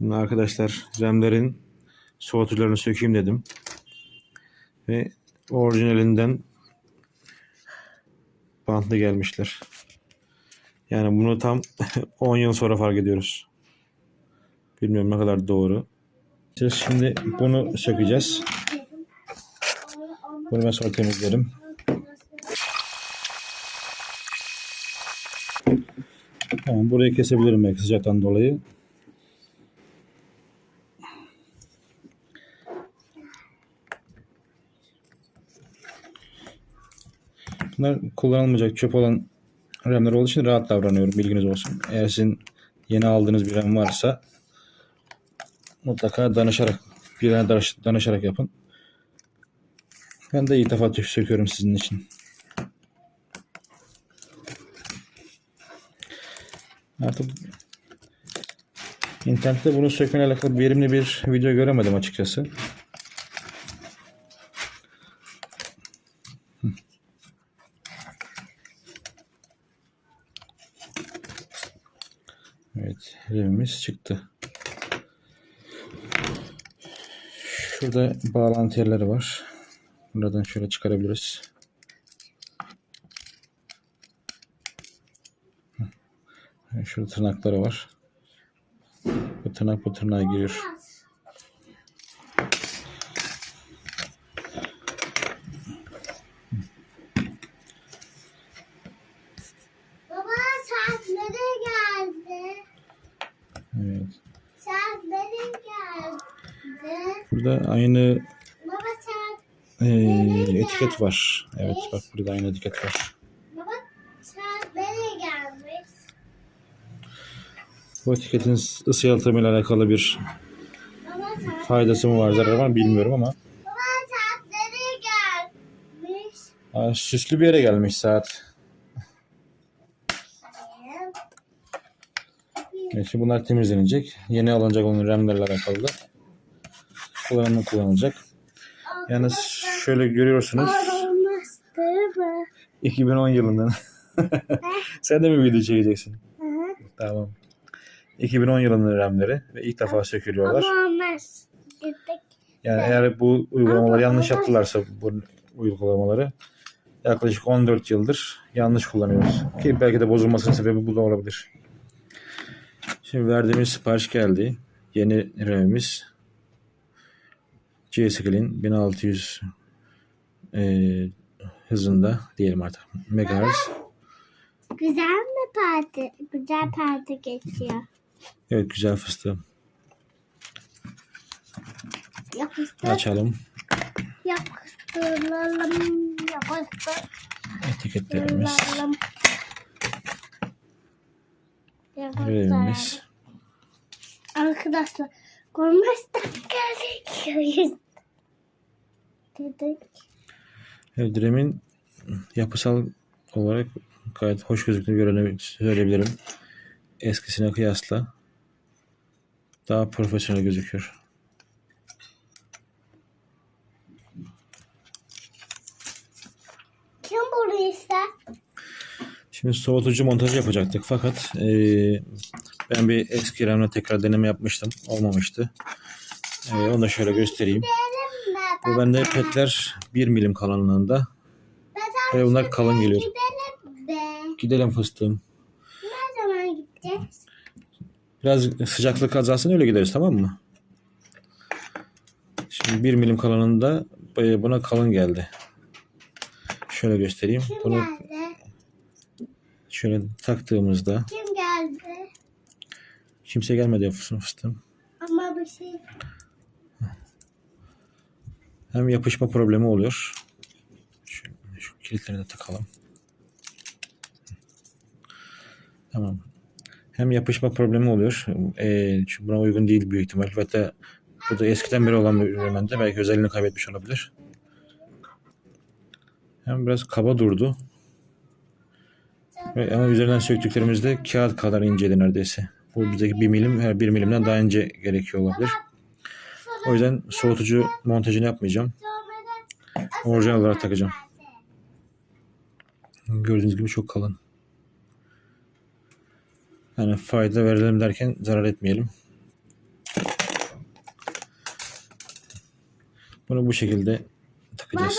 Şimdi arkadaşlar RAM'lerin soğutucularını sökeyim dedim. Ve orijinalinden bantlı gelmişler. Yani bunu tam 10 yıl sonra fark ediyoruz. Bilmiyorum ne kadar doğru. Şimdi bunu sökeceğiz. Bunu ben sonra temizlerim. Tamam burayı kesebilirim belki sıcaktan dolayı. Bunlar kullanılmayacak çöp olan RAM'ler olduğu için rahat davranıyorum bilginiz olsun. Eğer sizin yeni aldığınız bir RAM varsa mutlaka danışarak birine danış- danışarak yapın. Ben de ilk defa söküyorum sizin için. Artık internette bunu sökmeyle alakalı verimli bir video göremedim açıkçası. Evet, RAM'imiz çıktı. Şurada bağlantı yerleri var. Buradan şöyle çıkarabiliriz. Şurada tırnakları var. Bu tırnak bu tırnağa giriyor. Baba saatleri geldi. Evet. Saatleri geldi. Burada aynı saat. eee, etiket var. Evet bak burada aynı etiket var. Baba saatleri gelmiş. Bu etiketin ısı yalıtımıyla alakalı bir saat. faydası mı var zararı var mı bilmiyorum ama Baba saatleri gelmiş. aa, süslü bir yere gelmiş saat. Evet, şimdi bunlar temizlenecek. Yeni alınacak olan RAM'lerle alakalı da kullanımı kullanılacak. Yalnız şöyle görüyorsunuz Olmaz mı? 2010 yılından. Sen de mi video çekeceksin? Tamam. 2010 yılının RAM'leri ve ilk defa sökülüyorlar. Yani eğer bu uygulamaları yanlış yaptılarsa bu uygulamaları yaklaşık 14 yıldır yanlış kullanıyoruz. Ki belki de bozulmasının sebebi bu da olabilir. Şimdi verdiğimiz sipariş geldi. Yeni RAM'imiz G-Skill'in 1600 eee, hızında diyelim artık. Megahertz. Güzel mi parti? Güzel parti geçiyor. Evet güzel fıstığım. Yapıştır. Açalım Yapıştıralım. Yapıştır. etiketlerimiz. Yapıştıralım. RAM'imiz. Arkadaşlar görmezden gerekiyoruz. Dedik. Evet, RAM'in yapısal olarak gayet hoş gözüktüğünü göre- söyleyebilirim. Eskisine kıyasla daha profesyonel gözüküyor. Kim bunu ister? Şimdi soğutucu montajı yapacaktık fakat eee, ben bir eski RAM'le tekrar deneme yapmıştım. Olmamıştı. Eee, onu da şöyle göstereyim. Bu bende petler 1 milim kalınlığında. Ve bunlar kalın geliyor. Gidelim be. Gidelim fıstığım. Ne zaman gideceğiz? Biraz sıcaklık azalsın öyle gideriz tamam mı? Şimdi 1 milim kalınlığında e, buna kalın geldi. Şöyle göstereyim. Bunu? Şöyle taktığımızda Kim geldi? kimse gelmedi ya fıstığım fıstığım. Ama bir şey Hem yapışma problemi oluyor. Şu, şu kilitleri de takalım. Tamam. Hem yapışma problemi oluyor. Ee, çünkü buna uygun değil büyük ihtimal. Hatta bu da eskiden beri olan bir ürün. Belki özelliğini kaybetmiş olabilir. Hem biraz kaba durdu. Evet, ama üzerinden söktüklerimizde kağıt kadar inceydi neredeyse. Bu bizdeki bir milim, her bir milimden daha ince gerekiyor olabilir. O yüzden soğutucu montajını yapmayacağım. Orijinal olarak takacağım. Gördüğünüz gibi çok kalın. Yani fayda verelim derken zarar etmeyelim. Bunu bu şekilde takacağız.